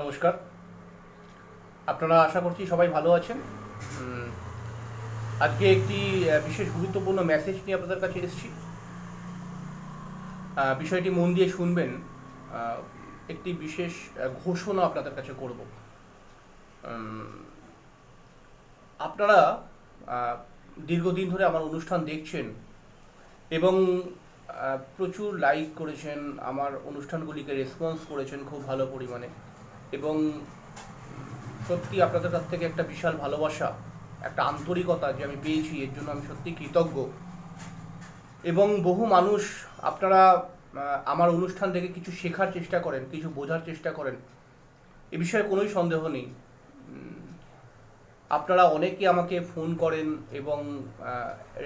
নমস্কার। আপনারা আশা করছি সবাই ভালো আছেন। আজকে একটি বিশেষ গুরুত্বপূর্ণ মেসেজ নিয়ে আপনাদের কাছে এসেছি। বিষয়টি মন দিয়ে শুনবেন। একটি বিশেষ ঘোষণা আপনাদের কাছে করব। আপনারা দীর্ঘদিন ধরে আমার অনুষ্ঠান দেখছেন এবং প্রচুর লাইক করেছেন, আমার অনুষ্ঠানগুলিকে রেসপন্স করেছেন খুব ভালো পরিমাণে। এবং সত্যি আপনাদের কাছ থেকে একটা বিশাল ভালোবাসা, একটা আন্তরিকতা যে আমি পেয়েছি, এর জন্য আমি সত্যি কৃতজ্ঞ। এবং বহু মানুষ আপনারা আমার অনুষ্ঠান থেকে কিছু শেখার চেষ্টা করেন, কিছু বোঝার চেষ্টা করেন। এ বিষয়ে কোনোই সন্দেহ নেই। আপনারা অনেকে আমাকে ফোন করেন এবং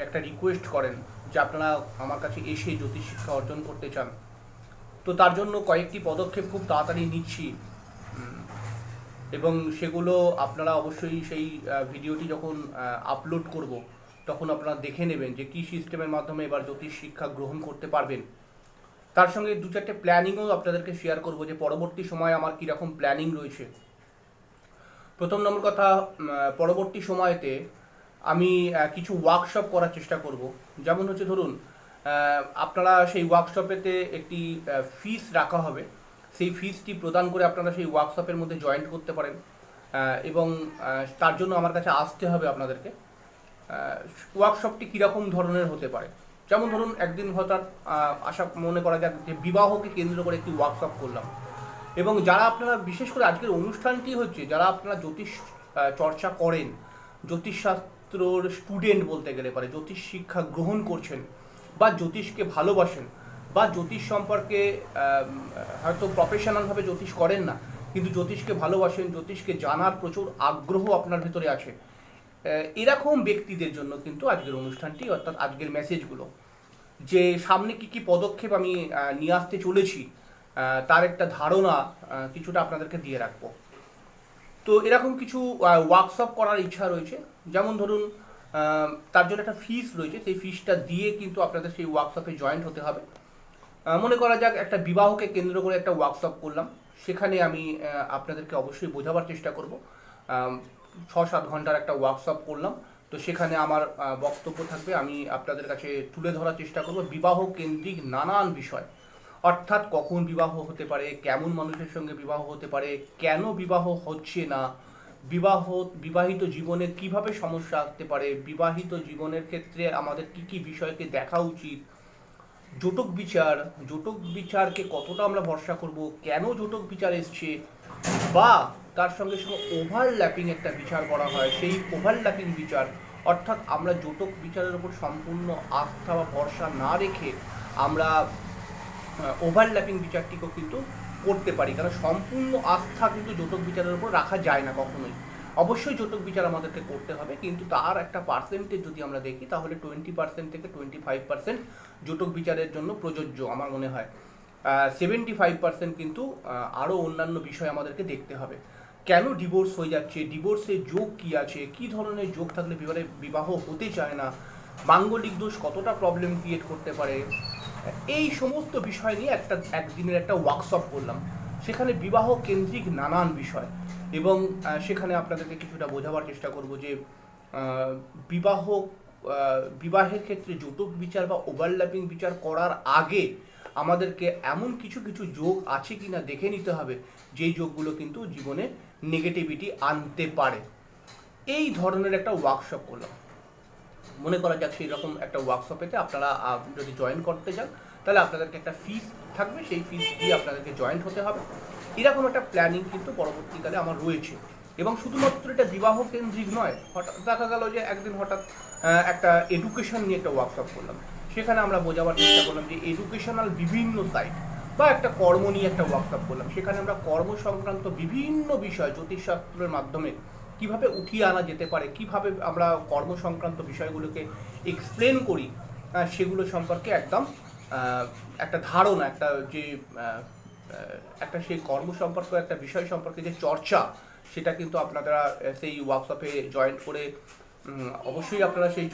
একটা রিকোয়েস্ট করেন যে আপনারা আমার কাছে এসে জ্যোতিষ শিক্ষা অর্জন করতে চান। তো তার জন্য কয়েকটি পদক্ষেপ খুব তাড়াতাড়ি নিচ্ছি। এবং সেগুলো আপনারা অবশ্যই সেই ভিডিওটি যখন আপলোড করব, তখন আপনারা দেখে নেবেন যে কী সিস্টেমের মাধ্যমে এবার জ্যোতিষ শিক্ষা গ্রহণ করতে পারবেন। তার সঙ্গে দু চারটে প্ল্যানিংও আপনাদেরকে শেয়ার করব যে পরবর্তী সময়ে আমার কীরকম প্ল্যানিং রয়েছে। প্রথম নম্বর কথা পরবর্তী সময়তে আমি কিছু ওয়ার্কশপ করার চেষ্টা করব। যেমন হচ্ছে ধরুন আপনারা সেই ওয়ার্কশপেতে একটি ফিস রাখা হবে। সেই ফিজটি প্রদান করে আপনারা সেই ওয়ার্কশপের মধ্যে জয়েন্ট করতে পারেন। এবং তার জন্য আমার কাছে আসতে হবে আপনাদেরকে। ওয়ার্কশপটি কীরকম ধরনের হতে পারে? যেমন ধরুন, একদিন হঠাৎ আশা, মনে করা যাক যে বিবাহকে কেন্দ্র করে একটি ওয়ার্কশপ করলাম। এবং যারা আপনারা, বিশেষ করে আজকের অনুষ্ঠানটি হচ্ছে, যারা আপনারা জ্যোতিষ চর্চা করেন, জ্যোতিষশাস্ত্রর স্টুডেন্ট বলতে গেলে পারে, জ্যোতিষ শিক্ষা গ্রহণ করছেন বা জ্যোতিষকে ভালোবাসেন বা জ্যোতিষ সম্পর্কে হয়তো প্রফেশনালভাবে জ্যোতিষ করেন না, কিন্তু জ্যোতিষকে ভালোবাসেন, জ্যোতিষকে জানার প্রচুর আগ্রহ আপনার ভেতরে আছে। এরকম ব্যক্তিদের জন্য কিন্তু আজকের অনুষ্ঠানটি, অর্থাৎ আজকের মেসেজগুলো যে সামনে কি কি পদক্ষেপ আমি নিয়ে আসতে চলেছি তার একটা ধারণা কিছুটা আপনাদেরকে দিয়ে রাখব। তো এরকম কিছু ওয়ার্কশপ করার ইচ্ছা রয়েছে। যেমন ধরুন তার জন্য একটা ফিস রয়েছে, সেই ফিসটা দিয়ে কিন্তু আপনাদের সেই ওয়ার্কশপে জয়েন্ট হতে হবে। মনে করা যাক একটা বিবাহকে কেন্দ্র করে একটা ওয়ার্কশপ করলাম। সেখানে আমি আপনাদেরকে অবশ্যই বোঝাবার চেষ্টা করব। ছ সাত ঘণ্টার একটা ওয়ার্কশপ করলাম। তো সেখানে আমার বক্তব্য থাকবে। আমি আপনাদের কাছে তুলে ধরার চেষ্টা করব। বিবাহ কেন্দ্রিক নানান বিষয়। অর্থাৎ কখন বিবাহ হতে পারে, কেমন মানুষের সঙ্গে বিবাহ হতে পারে, কেন বিবাহ হচ্ছে না, বিবাহ, বিবাহিত জীবনে কীভাবে সমস্যা আসতে পারে, বিবাহিত জীবনের ক্ষেত্রে আমাদের কি কি বিষয়কে দেখা উচিত জটক বিচার, জটক বিচারকে কতটা আমরা ভরসা করব, কেন জটক বিচার এসছে, বা তার সঙ্গে সঙ্গে ওভারল্যাপিং একটা বিচার করা হয়, সেই ওভারল্যাপিং বিচার, অর্থাৎ আমরা জটক বিচারের উপর সম্পূর্ণ আস্থা বা ভরসা না রেখে আমরা ওভারল্যাপিং বিচারটিকেও কিন্তু করতে পারি কারণ সম্পূর্ণ আস্থা কিন্তু জটক বিচারের উপর রাখা যায় না কখনোই। অবশ্যই জটক বিচার আমাদেরকে করতে হবে, কিন্তু তার একটা পার্সেন্টেজ যদি আমরা দেখি, তাহলে টোয়েন্টি পার্সেন্ট থেকে টোয়েন্টি ফাইভ পার্সেন্ট জটক বিচারের জন্য প্রযোজ্য আমার মনে হয়। সেভেন্টি ফাইভ পার্সেন্ট কিন্তু আরও অন্যান্য বিষয় আমাদেরকে দেখতে হবে। কেন ডিভোর্স হয়ে যাচ্ছে? ডিভোর্সের যোগ কি আছে? কি ধরনের যোগ থাকলে বিবাহে, বিবাহ হতে চায় না? মাঙ্গলিক দোষ কতটা প্রবলেম ক্রিয়েট করতে পারে? এই সমস্ত বিষয় নিয়ে একটা, একদিনের একটা ওয়ার্কশপ করলাম। সেখানে বিবাহ কেন্দ্রিক নানান বিষয়। এবং সেখানে আপনাদেরকে কিছুটা বোঝাবার চেষ্টা করব যে বিবাহ বিবাহের ক্ষেত্রে যৌতুক বিচার বা ওভারল্যাপিং বিচার করার আগে আমাদেরকে এমন কিছু কিছু যোগ আছে কি না দেখে নিতে হবে, যেই যোগগুলো কিন্তু জীবনে নেগেটিভিটি আনতে পারে। এই ধরনের একটা ওয়ার্কশপ করলাম। মনে করা যাক সেই রকম একটা ওয়ার্কশপেতে আপনারা যদি জয়েন করতে চান তাহলে আপনাদেরকে একটা ফিস থাকবে। সেই ফিস দিয়ে আপনাদেরকে জয়েন্ট হতে হবে। এরকম একটা প্ল্যানিং কিন্তু পরবর্তীকালে আমার রয়েছে। এবং শুধুমাত্র এটা বিবাহ কেন্দ্রিক নয়, হঠাৎ দেখা গেল যে একদিন হঠাৎ একটা এডুকেশন নিয়ে একটা ওয়ার্কশপ করলাম। সেখানে আমরা বোঝাবার চেষ্টা করলাম যে এডুকেশনাল বিভিন্ন সাইট বা একটা কর্ম নিয়ে একটা ওয়ার্কশপ করলাম। সেখানে আমরা কর্ম সংক্রান্ত বিভিন্ন বিষয়, জ্যোতিষশাস্ত্রের মাধ্যমে কীভাবে উঠিয়ে আনা যেতে পারে, কীভাবে আমরা কর্ম সংক্রান্ত বিষয়গুলোকে এক্সপ্লেন করি সেগুলো সম্পর্কে একদম একটা ধারণা, একটা যে একটা সেই কর্ম সম্পর্ক একটা বিষয় সম্পর্কে যে চর্চা, সেটা কিন্তু আপনারা সেই ওয়ার্কশপে জয়েন করে অবশ্যই আপনারা সেই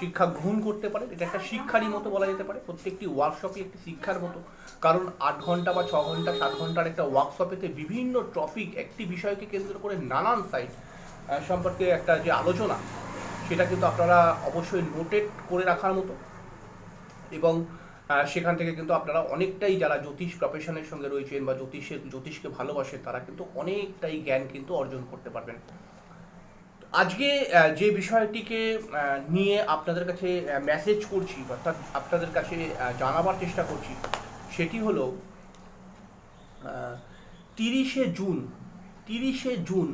শিক্ষা গ্রহণ করতে পারেন। এটা একটা শিক্ষারই মতো বলা যেতে পারে। প্রত্যেকটি ওয়ার্কশপই একটি শিক্ষার মতো। কারণ আট ঘণ্টা বা ছ ঘণ্টা, সাত ঘণ্টার একটা ওয়ার্কশপেতে বিভিন্ন টপিক একটি বিষয়কে কেন্দ্র করে নানান সাইট সম্পর্কে একটা যে আলোচনা, সেটা কিন্তু আপনারা অবশ্যই নোটেড করে রাখার মতো। এবং সেখান থেকে কিন্তু আপনারা অনেকটাই যারা জ্যোতিষ প্রফেশনের সঙ্গে রয়েছেন বা জ্যোতিষের জ্যোতিষকে ভালোবাসেন, তারা কিন্তু অনেকটাই জ্ঞান কিন্তু অর্জন করতে পারবেন। আজকে যে বিষয়টিকে নিয়ে আপনাদের কাছে মেসেজ করছি, অর্থাৎ আপনাদের কাছে জানাবার চেষ্টা করছি, সেটি হলো তিরিশে জুন তিরিশে জুন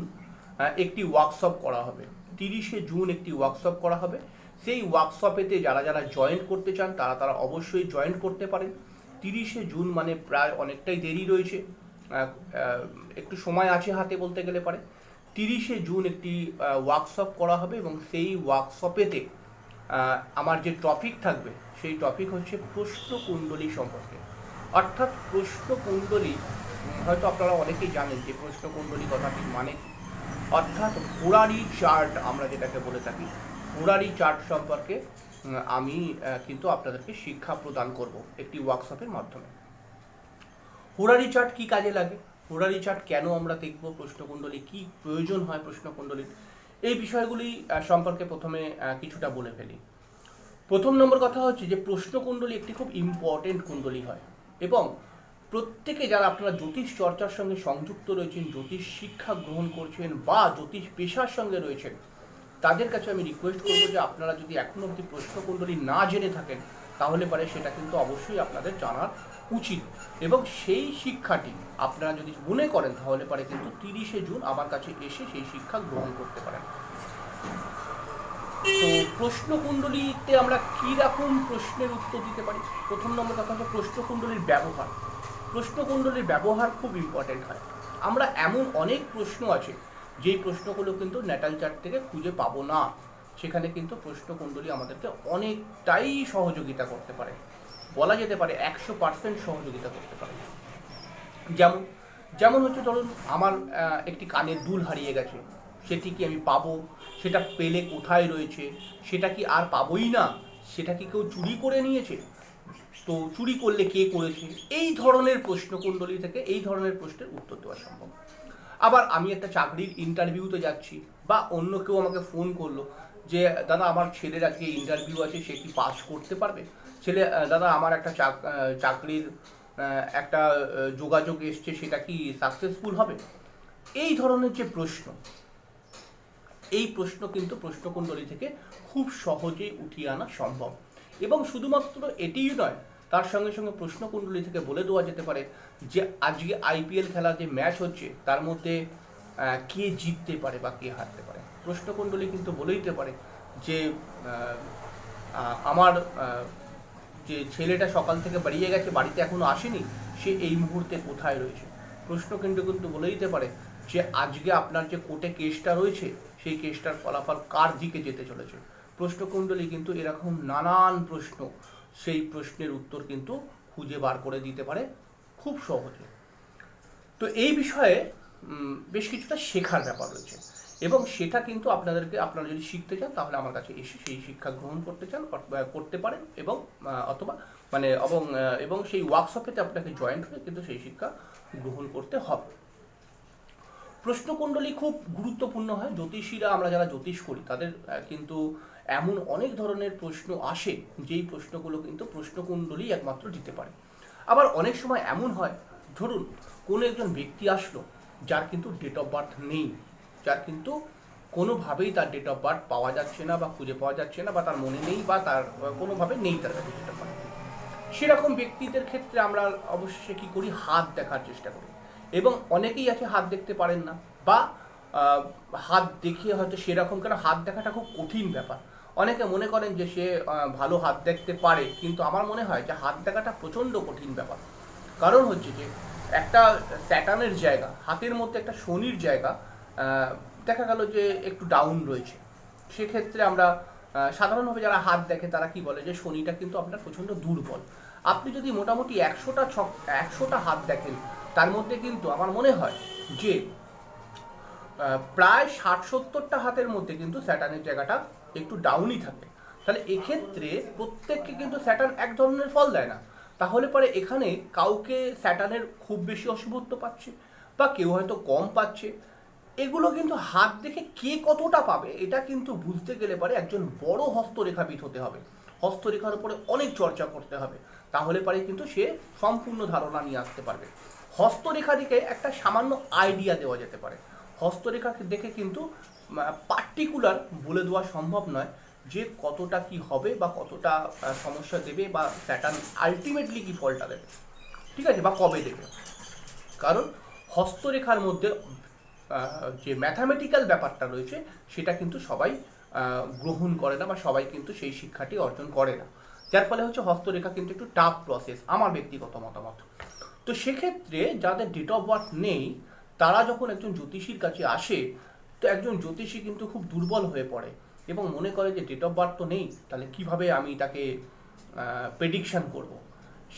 একটি ওয়ার্কশপ করা হবে। তিরিশে জুন একটি ওয়ার্কশপ করা হবে। সেই ওয়ার্কশপেতে যারা যারা জয়েন করতে চান, তারা তারা অবশ্যই জয়েন করতে পারেন। তিরিশে জুন মানে প্রায় অনেকটাই দেরি রয়েছে। একটু সময় আছে হাতে বলতে গেলে পারে। তিরিশে জুন একটি ওয়ার্কশপ করা হবে এবং সেই ওয়ার্কশপেতে আমার যে টপিক থাকবে সেই টপিক হচ্ছে প্রশ্নকুণ্ডলী সম্পর্কে। অর্থাৎ প্রশ্নকুণ্ডলী উম, হয়তো আপনারা অনেকেই জানেন যে প্রশ্নকুণ্ডলী কথাটির মানে অর্থাৎ পুরারি চার্ট আমরা যেটাকে বলে থাকি পুরারি চার্ট সম্পর্কে আমি কিন্তু আপনাদেরকে শিক্ষা প্রদান করব একটি ওয়ার্কশপের মাধ্যমে। হোরারি চার্ট কি কাজে লাগে? হোরারি চার্ট কেন আমরা দেখব প্রশ্নকুণ্ডলী? কি প্রয়োজন হয় প্রশ্নকুণ্ডলীর? এই বিষয়গুলি সম্পর্কে প্রথমে কিছুটা বলে ফেলি। প্রথম নম্বর কথা হচ্ছে যে, প্রশ্নকুণ্ডলী একটি খুব ইম্পর্টেন্ট কুণ্ডলী হয় এবং প্রত্যেকে যারা আপনারা জ্যোতিষ চর্চার সঙ্গে সংযুক্ত রয়েছেন, জ্যোতিষ শিক্ষা গ্রহণ করছেন বা জ্যোতিষ পেশার সঙ্গে রয়েছেন, তাদের কাছে আমি রিকোয়েস্ট করব যে, আপনারা যদি এখনও অবধি প্রশ্নকুণ্ডলী না জেনে থাকেন, তাহলে পারে সেটা কিন্তু অবশ্যই আপনাদের জানার উচিত। এবং সেই শিক্ষাটি আপনারা যদি মনে করেন, তাহলে পারে কিন্তু তিরিশে জুন আমার কাছে এসে সেই শিক্ষা গ্রহণ করতে পারেন। তো প্রশ্নকুণ্ডলীতে আমরা কী রকম প্রশ্নের উত্তর দিতে পারি? প্রথম নম্বর কথা হচ্ছে প্রশ্নকুণ্ডলীর ব্যবহার। প্রশ্নকুণ্ডলীর ব্যবহার খুব ইম্পর্টেন্ট হয়। আমরা এমন অনেক প্রশ্ন আছে, যেই প্রশ্নগুলো কিন্তু ন্যাটাল চার্ট থেকে খুঁজে পাবো না। সেখানে কিন্তু প্রশ্নকুণ্ডলী আমাদেরকে অনেকটাই সহযোগিতা করতে পারে। বলা যেতে পারে একশো পার্সেন্ট সহযোগিতা করতে পারে। যেমন যেমন হচ্ছে ধরুন, আমার একটি কানের দুল হারিয়ে গেছে, সেটি কি আমি পাবো? সেটা পেলে কোথায় রয়েছে? সেটা কি আর পাবোই না? সেটা কি কেউ চুরি করে নিয়েছে? তো চুরি করলে কে করেছে? এই ধরনের প্রশ্নকুণ্ডলী থেকে এই ধরনের প্রশ্নের উত্তর দেওয়া সম্ভব। আবার আমি একটা চাকরির ইন্টারভিউতে যাচ্ছি, বা অন্য কেউ আমাকে ফোন করল যে, দাদা, আমার ছেলের আজকে ইন্টারভিউ আছে, সে কি পাস করতে পারবে? ছেলে দাদা, আমার একটা চাক- চাকরির একটা যোগাযোগ এসছে, সেটা কি সাকসেসফুল হবে? এই ধরনের যে প্রশ্ন, এই প্রশ্ন কিন্তু প্রশ্নকুণ্ডলী থেকে খুব সহজেই উঠিয়ে আনা সম্ভব। এবং শুধুমাত্র এটিই নয়, তার সঙ্গে সঙ্গে প্রশ্নকুণ্ডলী থেকে বলে দেওয়া যেতে পারে যে, আজকে আইপিএল খেলা যে ম্যাচ হচ্ছে, তার মধ্যে কে জিততে পারে বা কে হারতে পারে? প্রশ্নকুণ্ডলী কিন্তু বলে দিতে পারে যে আমার যে ছেলেটা সকাল থেকে বেরিয়ে গেছে, বাড়িতে এখনও আসেনি, সে এই মুহূর্তে কোথায় রয়েছে? প্রশ্ন কিন্তু কিন্তু বলে দিতে পারে যে, আজকে আপনার যে কোর্টে কেসটা রয়েছে, সেই কেসটার ফলাফল কার দিকে যেতে চলেছে? প্রশ্নকুণ্ডলী কিন্তু এরকম নানান প্রশ্ন, সেই প্রশ্নের উত্তর কিন্তু খুঁজে বার করে দিতে পারে খুব সহজে। তো এই বিষয়ে বেশ কিছুটা শেখার ব্যাপার রয়েছে। এবং সেটা কিন্তু আপনাদেরকে, আপনারা যদি শিখতে চান, তাহলে আমার কাছে এসে সেই শিক্ষা গ্রহণ করতে চান করতে পারেন এবং অথবা মানে এবং এবং সেই ওয়ার্কশপেতে আপনাকে জয়েন্ট হয়ে কিন্তু সেই শিক্ষা গ্রহণ করতে হবে। প্রশ্নকুণ্ডলী খুব গুরুত্বপূর্ণ হয়। জ্যোতিষীরা, আমরা যারা জ্যোতিষ করি, তাদের কিন্তু এমন অনেক ধরনের প্রশ্ন আসে, যেই প্রশ্নগুলো কিন্তু প্রশ্নকুণ্ডলী একমাত্র দিতে পারে। আবার অনেক সময় এমন হয়, ধরুন, কোনো একজন ব্যক্তি আসলো, যার কিন্তু ডেট অফ বার্থ নেই। যার কিন্তু কোনোভাবেই তার ডেট অফ বার্থ পাওয়া যাচ্ছে না বা খুঁজে পাওয়া যাচ্ছে না বা তার মনে নেই বা তার কোনোভাবে নেই তার কাছে ডেট অফ বার্থ সেরকম ব্যক্তিদের ক্ষেত্রে আমরা অবশ্যই কি করি? হাত দেখার চেষ্টা করি। এবং অনেকেই আছে হাত দেখতে পারেন না বা হাত দেখিয়ে হয়তো সেরকম কেন হাত দেখাটা খুব কঠিন ব্যাপার। অনেকে মনে করেন যে সে ভালো হাত দেখতে পারে, কিন্তু আমার মনে হয় যে হাত দেখাটা প্রচণ্ড কঠিন ব্যাপার। কারণ হচ্ছে যে একটা স্যাটানের জায়গা, হাতের মধ্যে একটা শনির জায়গা দেখা গেল যে একটু ডাউন রয়েছে। সেক্ষেত্রে আমরা সাধারণভাবে যারা হাত দেখে, তারা কি বলে যে শনিটা কিন্তু আপনার প্রচণ্ড দুর্বল। আপনি যদি মোটামুটি একশোটা ছক, একশোটা হাত দেখেন, তার মধ্যে কিন্তু আমার মনে হয় যে প্রায় ষাট সত্তরটা হাতের মধ্যে কিন্তু স্যাটার্নের জায়গাটা একটু ডাউনই থাকে। তাহলে এক্ষেত্রে প্রত্যেককে কিন্তু স্যাটার্ন এক ধরনের ফল দেয় না। তাহলে পরে এখানে কাউকে স্যাটার্নের খুব বেশি অশুভত্ব পাচ্ছে, বা কেউ হয়তো কম পাচ্ছে। এগুলো কিন্তু হাত দেখে কে কতটা পাবে, এটা কিন্তু বুঝতে গেলে পরে একজন বড় হস্তরেখাবিদ হতে হবে। হস্তরেখার উপরে অনেক চর্চা করতে হবে, তাহলে পরে কিন্তু সে সম্পূর্ণ ধারণা নিয়ে আসতে পারবে। হস্তরেখা দিকে একটা সামান্য আইডিয়া দেওয়া যেতে পারে। হস্তরেখাকে দেখে কিন্তু পার্টিকুলার বলে দেওয়া সম্ভব নয় যে কতটা কি হবে বা কতটা সমস্যা দেবে বা স্যাটার্ন আলটিমেটলি কি ফলটা দেবে। ঠিক আছে, বা কবে দেবে। কারণ হস্তরেখার মধ্যে যে ম্যাথামেটিক্যাল ব্যাপারটা রয়েছে, সেটা কিন্তু সবাই গ্রহণ করে না বা সবাই কিন্তু সেই শিক্ষাটি অর্জন করে না। যার ফলে হচ্ছে হস্তরেখা কিন্তু একটু টাফ প্রসেস আমার ব্যক্তিগত মতামত। তো সেক্ষেত্রে যাদের ডেট অফ বার্থ নেই, তারা যখন একজন জ্যোতিষীর কাছে আসে, তো একজন জ্যোতিষী কিন্তু খুব দুর্বল হয়ে পড়ে এবং মনে করে যে ডেট অফ বার্থ তো নেই, তাহলে কীভাবে আমি তাকে প্রেডিকশন করব?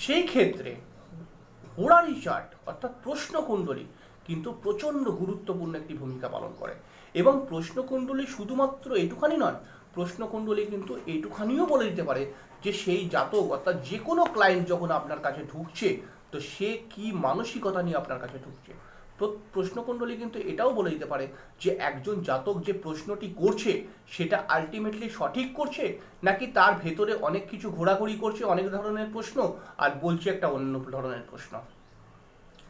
সেই ক্ষেত্রে হোরারি চার্ট অর্থাৎ প্রশ্ন প্রশ্নকুণ্ডলী কিন্তু প্রচণ্ড গুরুত্বপূর্ণ একটি ভূমিকা পালন করে। এবং প্রশ্নকুণ্ডলী শুধুমাত্র এটুখানি নয়, প্রশ্নকুণ্ডলী কিন্তু এইটুখানিও বলে দিতে পারে যে সেই জাতক অর্থাৎ যে কোনো ক্লায়েন্ট যখন আপনার কাছে ঢুকছে, তো সে কি মানসিকতা নিয়ে আপনার কাছে ঢুকছে? প্র- প্রশ্নকুণ্ডলী কিন্তু এটাও বলে দিতে পারে যে একজন জাতক যে প্রশ্নটি করছে, সেটা আলটিমেটলি সঠিক করছে, নাকি তার ভেতরে অনেক কিছু ঘোরাঘুরি করছে অনেক ধরনের প্রশ্ন, আর বলছে একটা অন্য ধরনের প্রশ্ন।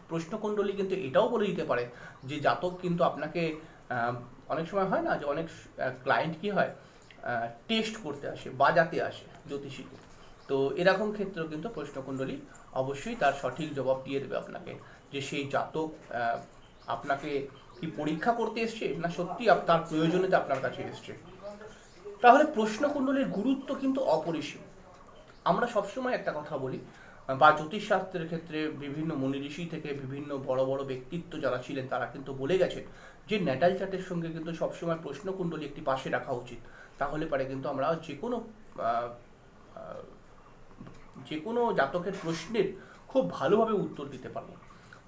প্রশ্নকুণ্ডলী কিন্তু এটাও বলে দিতে পারে যে জাতক কিন্তু আপনাকে অনেক সময় হয় না যে অনেক ক্লায়েন্ট কি হয় টেস্ট করতে আসে বাজাতে আসে জ্যোতিষীকে তো এরকম ক্ষেত্রেও কিন্তু প্রশ্নকুণ্ডলী অবশ্যই তার সঠিক জবাব দিয়ে দেবে আপনাকে যে সেই জাতক আপনাকে কি পরীক্ষা করতে এসছে না সত্যি তার প্রয়োজনীয়তা আপনার কাছে এসছে? তাহলে প্রশ্নকুণ্ডলীর গুরুত্ব কিন্তু অপরিসীম। আমরা সবসময় একটা কথা বলি বা জ্যোতিষশাস্ত্রের ক্ষেত্রে বিভিন্ন মুনি ঋষি থেকে বিভিন্ন বড় বড় ব্যক্তিত্ব যারা ছিলেন, তারা কিন্তু বলে গেছে যে ন্যাটাল চার্টের সঙ্গে কিন্তু সবসময় প্রশ্নকুণ্ডলী একটি পাশে রাখা উচিত। তাহলে পরে কিন্তু আমরা যে কোনো যে কোনো জাতকের প্রশ্নের খুব ভালোভাবে উত্তর দিতে পারব।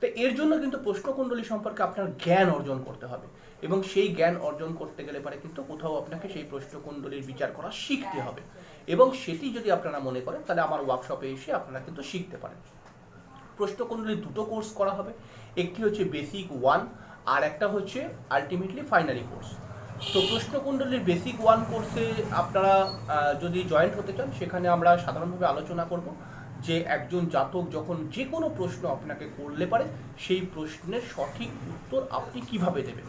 তো এর জন্য কিন্তু প্রশ্নকুণ্ডলী সম্পর্কে আপনার জ্ঞান অর্জন করতে হবে এবং সেই জ্ঞান অর্জন করতে গেলে পরে কিন্তু কোথাও আপনাকে সেই প্রশ্নকুণ্ডলীর বিচার করা শিখতে হবে। এবং সেটি যদি আপনারা মনে করেন, তাহলে আমার ওয়ার্কশপে এসে আপনারা কিন্তু শিখতে পারেন। প্রশ্নকুণ্ডলীর দুটো কোর্স করা হবে। একটি হচ্ছে বেসিক ওয়ান আর একটা হচ্ছে আলটিমেটলি ফাইনালি কোর্স তো প্রশ্নকুণ্ডলীর বেসিক ওয়ান কোর্সে আপনারা যদি জয়েন্ট হতে চান, সেখানে আমরা সাধারণভাবে আলোচনা করব যে একজন জাতক যখন যে কোনো প্রশ্ন আপনাকে করলে পারে, সেই প্রশ্নের সঠিক উত্তর আপনি কীভাবে দেবেন।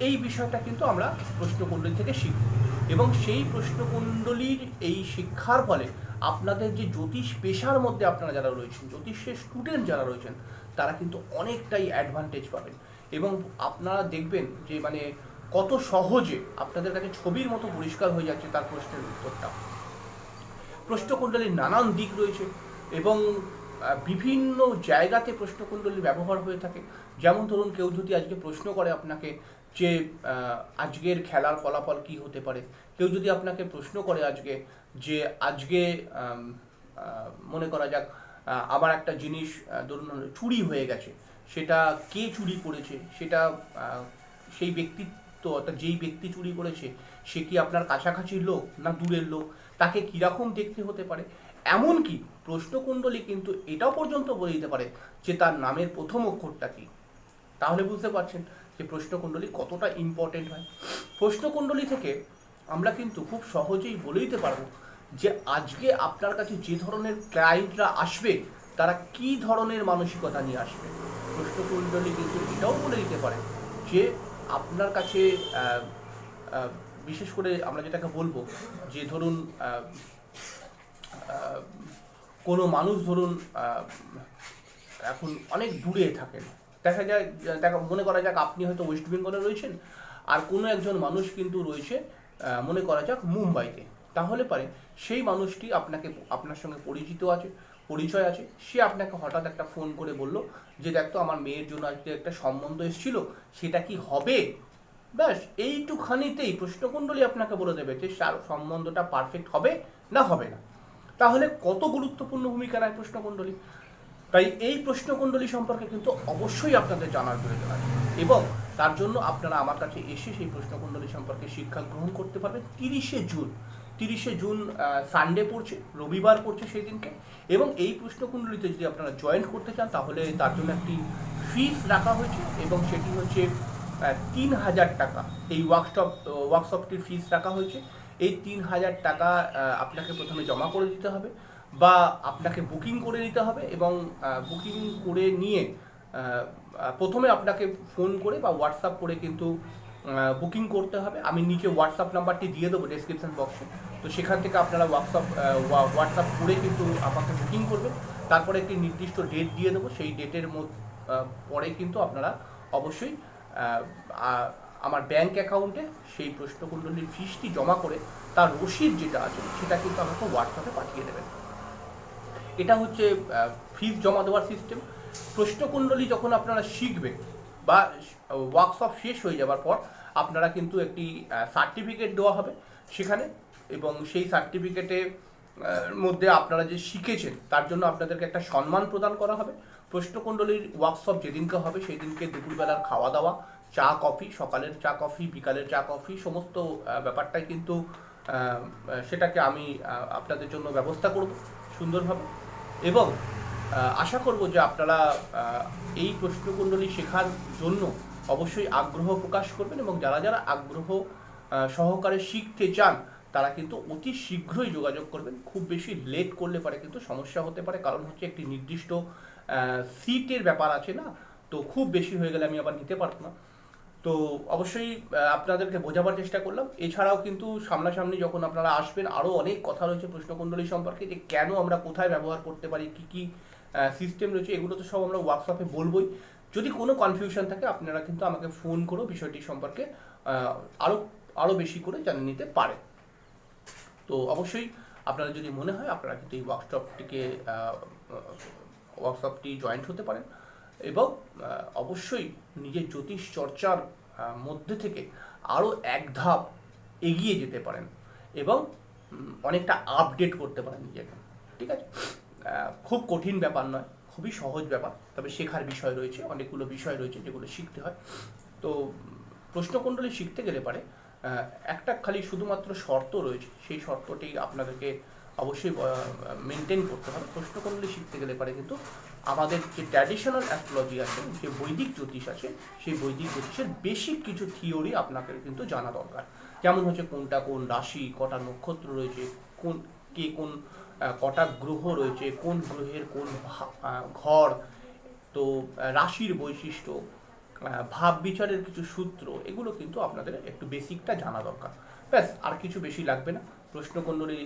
এই বিষয়টা কিন্তু আমরা প্রশ্নকুণ্ডলী থেকে শিখব। এবং সেই প্রশ্নকুণ্ডলীর এই শিক্ষার ফলে আপনাদের যে জ্যোতিষ পেশার মধ্যে আপনারা যারা রয়েছেন, জ্যোতিষের স্টুডেন্ট যারা রয়েছেন, তারা কিন্তু অনেকটাই অ্যাডভান্টেজ পাবেন। এবং আপনারা দেখবেন যে মানে কত সহজে আপনাদের কাছে ছবির মতো পরিষ্কার হয়ে যাচ্ছে তার প্রশ্নের উত্তরটা। প্রশ্নকুণ্ডলীর নানান দিক রয়েছে এবং বিভিন্ন জায়গাতে প্রশ্নকুণ্ডলীর ব্যবহার হয়ে থাকে। যেমন ধরুন, কেউ যদি আজকে প্রশ্ন করে আপনাকে যে আজকের খেলার ফলাফল কি হতে পারে? কেউ যদি আপনাকে প্রশ্ন করে আজকে যে, আজকে মনে করা যাক আমার একটা জিনিস ধরুন, চুরি হয়ে গেছে। সেটা কে চুরি করেছে? সেটা সেই ব্যক্তিত্ব অর্থাৎ যেই ব্যক্তি চুরি করেছে, সে কি আপনার কাছাকাছির লোক না দূরের লোক? তাকে কীরকম দেখতে হতে পারে? এমনকি প্রশ্নকুণ্ডলী কিন্তু এটাও পর্যন্ত বলে দিতে পারে যে, তার নামের প্রথম অক্ষরটা কি? তাহলে বুঝতে পারছেন। যে প্রশ্নকুণ্ডলী কতটা ইম্পর্টেন্ট হয়? প্রশ্নকুণ্ডলী থেকে আমরা কিন্তু খুব সহজেই বলে দিতে পারব যে আজকে আপনার কাছে যে ধরনের ক্লায়েন্টরা আসবে, তারা কি ধরনের মানসিকতা নিয়ে আসবে? প্রশ্নকুণ্ডলী কিন্তু এটাও বলে দিতে পারে যে আপনার কাছে বিশেষ করে আমরা যেটাকে বলব যে ধরুন কোনো মানুষ ধরুন এখন অনেক দূরে থাকেন। দেখা যায়, দেখা, মনে করা যাক আপনি হয়তো ওয়েস্ট বেঙ্গলে রয়েছেন, আর কোনো একজন মানুষ কিন্তু রয়েছে মনে করা যাক মুম্বাইতে। তাহলে পারে, সেই মানুষটি আপনাকে, আপনার সঙ্গে পরিচিত আছে, পরিচয় আছে, সে আপনাকে হঠাৎ একটা ফোন করে বলল যে, দেখ তো, আমার মেয়ের জন্য আজকে একটা সম্বন্ধ এসেছিল, সেটা কি হবে? ব্যাস, এইটুখানিতেই প্রশ্নকুণ্ডলী আপনাকে বলে দেবে যে সম্বন্ধটা পারফেক্ট হবে না হবে না? তাহলে কত গুরুত্বপূর্ণ ভূমিকা নেয় প্রশ্নকুণ্ডলী? তাই এই প্রশ্নকুণ্ডলী সম্পর্কে কিন্তু অবশ্যই আপনাদের জানার প্রয়োজন আছে। এবং তার জন্য আপনারা আমার কাছে এসে সেই প্রশ্নকুণ্ডলী সম্পর্কে শিক্ষা গ্রহণ করতে পারবেন। তিরিশে জুন তিরিশে জুন সানডে পড়ছে, রবিবার পড়ছে সেই দিনকে। এবং এই প্রশ্নকুণ্ডলীতে যদি আপনারা জয়েন করতে চান, তাহলে তার জন্য একটি ফিস রাখা হয়েছে এবং সেটি হচ্ছে তিন হাজার টাকা। এই ওয়ার্কশপ ওয়ার্কশপটির ফিস রাখা হয়েছে। এই তিন হাজার টাকা আপনাকে প্রথমে জমা করে দিতে হবে। বা আপনাকে বুকিং করে নিতে হবে এবং বুকিং করে নিয়ে প্রথমে আপনাকে ফোন করে বা হোয়াটসঅ্যাপ করে কিন্তু বুকিং করতে হবে। আমি নিচে হোয়াটসঅ্যাপ নাম্বারটি দিয়ে দেবো ডেসক্রিপশন বক্সে তো সেখান থেকে আপনারা হোয়াটসঅ্যাপ হোয়াটসঅ্যাপ করে কিন্তু আমাকে বুকিং করবেন। তারপরে একটি নির্দিষ্ট ডেট দিয়ে দেবো। সেই ডেটের মধ্যে পরে কিন্তু আপনারা অবশ্যই আমার ব্যাংক অ্যাকাউন্টে সেই প্রশ্নকুণ্ডলীর ফিসটি জমা করে, তার রসিদ যেটা আছে, সেটা কিন্তু আমাকে হোয়াটসঅ্যাপে পাঠিয়ে দেবেন। এটা হচ্ছে ফিস জমা দেওয়ার সিস্টেম প্রশ্নকুণ্ডলী যখন আপনারা শিখবেন বা ওয়ার্কশপ শেষ হয়ে যাওয়ার পর আপনারা কিন্তু একটি সার্টিফিকেট দেওয়া হবে সেখানে এবং সেই সার্টিফিকেটে মধ্যে আপনারা যে শিখেছেন তার জন্য আপনাদেরকে একটা সম্মান প্রদান করা হবে। প্রশ্নকুণ্ডলীর ওয়ার্কশপ যেদিনকে হবে সেই দিনকে দুপুরবেলার খাওয়া দাওয়া, চা, কফি, সকালের চা, কফি, বিকালের চা, কফি, সমস্ত ব্যাপারটাই কিন্তু সেটাকে আমি আপনাদের জন্য ব্যবস্থা করব সুন্দরভাবে। এবং আশা করব যে আপনারা এই প্রশ্নকুণ্ডলী শেখার জন্য অবশ্যই আগ্রহ প্রকাশ করবেন এবং যারা যারা আগ্রহ সহকারে শিখতে চান, তারা কিন্তু অতি শীঘ্রই যোগাযোগ করবেন। খুব বেশি লেট করলে পারে কিন্তু সমস্যা হতে পারে, কারণ হচ্ছে একটি নির্দিষ্ট সিটের ব্যাপার আছে না? তো খুব বেশি হয়ে গেলে আমি আবার নিতে পারব না। তো অবশ্যই আপনাদেরকে বোঝাবার চেষ্টা করলাম। এছাড়াও কিন্তু সামনাসামনি যখন আপনারা আসবেন আরও অনেক কথা রয়েছে প্রশ্নকুণ্ডলী সম্পর্কে যে কেন আমরা কোথায় ব্যবহার করতে পারি, কী কী সিস্টেম রয়েছে, এগুলো তো সব আমরা ওয়ার্কশপে বলবই। যদি কোনো কনফিউশন থাকে, আপনারা কিন্তু আমাকে ফোন করো বিষয়টি সম্পর্কে আরও আরও বেশি করে জানে নিতে পারেন। তো অবশ্যই আপনারা যদি মনে হয়, আপনারা কিন্তু এই ওয়ার্কশপটিকে ওয়ার্কশপটি জয়েন্ট হতে পারেন। এবং অবশ্যই নিজের জ্যোতিষ চর্চার মধ্যে থেকে আরও এক ধাপ এগিয়ে যেতে পারেন এবং অনেকটা আপডেট করতে পারেন নিজেকে, ঠিক আছে? খুব কঠিন ব্যাপার নয়, খুবই সহজ ব্যাপার, তবে শেখার বিষয় রয়েছে, অনেকগুলো বিষয় রয়েছে যেগুলো শিখতে হয়। তো, প্রশ্নকুণ্ডলী শিখতে গেলে পারে একটা খালি শুধুমাত্র শর্ত রয়েছে, সেই শর্তটি আপনাদেরকে অবশ্যই মেনটেন করতে হবে। প্রশ্নকুণ্ডলী শিখতে গেলে পারে কিন্তু আমাদের যে ট্র্যাডিশনাল অ্যাস্ট্রোলজি আছে, যে বৈদিক জ্যোতিষ আছে, সেই বৈদিক জ্যোতিষের বেসিক কিছু থিওরি আপনাকে কিন্তু জানা দরকার। যেমন হচ্ছে কোনটা কোন রাশি, কটা নক্ষত্র রয়েছে, কোন, কে কোন কটা গ্রহ রয়েছে, কোন গ্রহের কোন ঘর, তো রাশির বৈশিষ্ট্য ভাব বিচারের কিছু সূত্র, এগুলো কিন্তু আপনাদের একটু বেসিকটা জানা দরকার। ব্যাস, আর কিছু বেশি লাগবে না। প্রশ্নকুণ্ডলী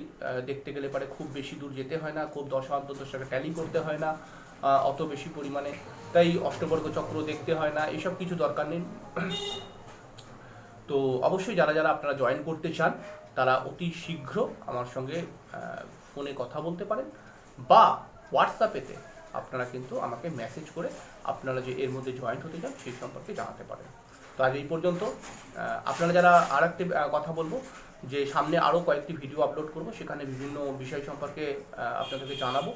দেখতে গেলে পরে খুব বেশি দূর যেতে হয় না, খুব দশ অন্তর্দশাকে ট্যালি করতে হয় না। অত বেশি পরিমাণে। তাই অষ্টবর্গ চক্র দেখতে হয় না, এসব কিছু দরকার নেই। তো অবশ্যই যারা যারা আপনারা জয়েন করতে চান, তারা অতি শীঘ্র আমার সঙ্গে ফোনে কথা বলতে পারেন। বা হোয়াটসঅ্যাপেতে আপনারা কিন্তু আমাকে মেসেজ করে আপনারা যে এর মধ্যে জয়েন্ট হতে চান, সেই সম্পর্কে জানাতে পারেন। তো আজ এই পর্যন্ত আপনারা যারা আর একটি কথা বলব, যে সামনে আরও কয়েকটি ভিডিও আপলোড করব, সেখানে বিভিন্ন বিষয় সম্পর্কে আপনাদেরকে জানাব।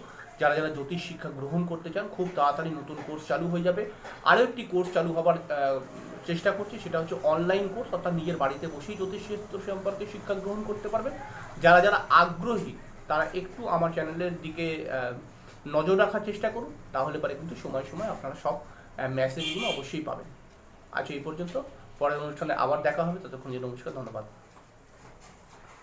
যারা যারা জ্যোতিষ শিক্ষা গ্রহণ করতে চান, খুব তাড়াতাড়ি নতুন কোর্স চালু হয়ে যাবে। আরও একটি কোর্স চালু হবার চেষ্টা করছি, সেটা হচ্ছে অনলাইন কোর্স অর্থাৎ নিজের বাড়িতে বসেই জ্যোতিষ শাস্ত্র সম্পর্কে শিক্ষা গ্রহণ করতে পারবেন। যারা যারা আগ্রহী, তারা একটু আমার চ্যানেলের দিকে নজর রাখার চেষ্টা করুন, তাহলে পরে কিন্তু সময় সময় আপনারা সব মেসেজগুলো অবশ্যই পাবেন। আজ এই পর্যন্ত, পরের অনুষ্ঠানে আবার দেখা হবে, ততক্ষণ যে নমস্কার, ধন্যবাদ।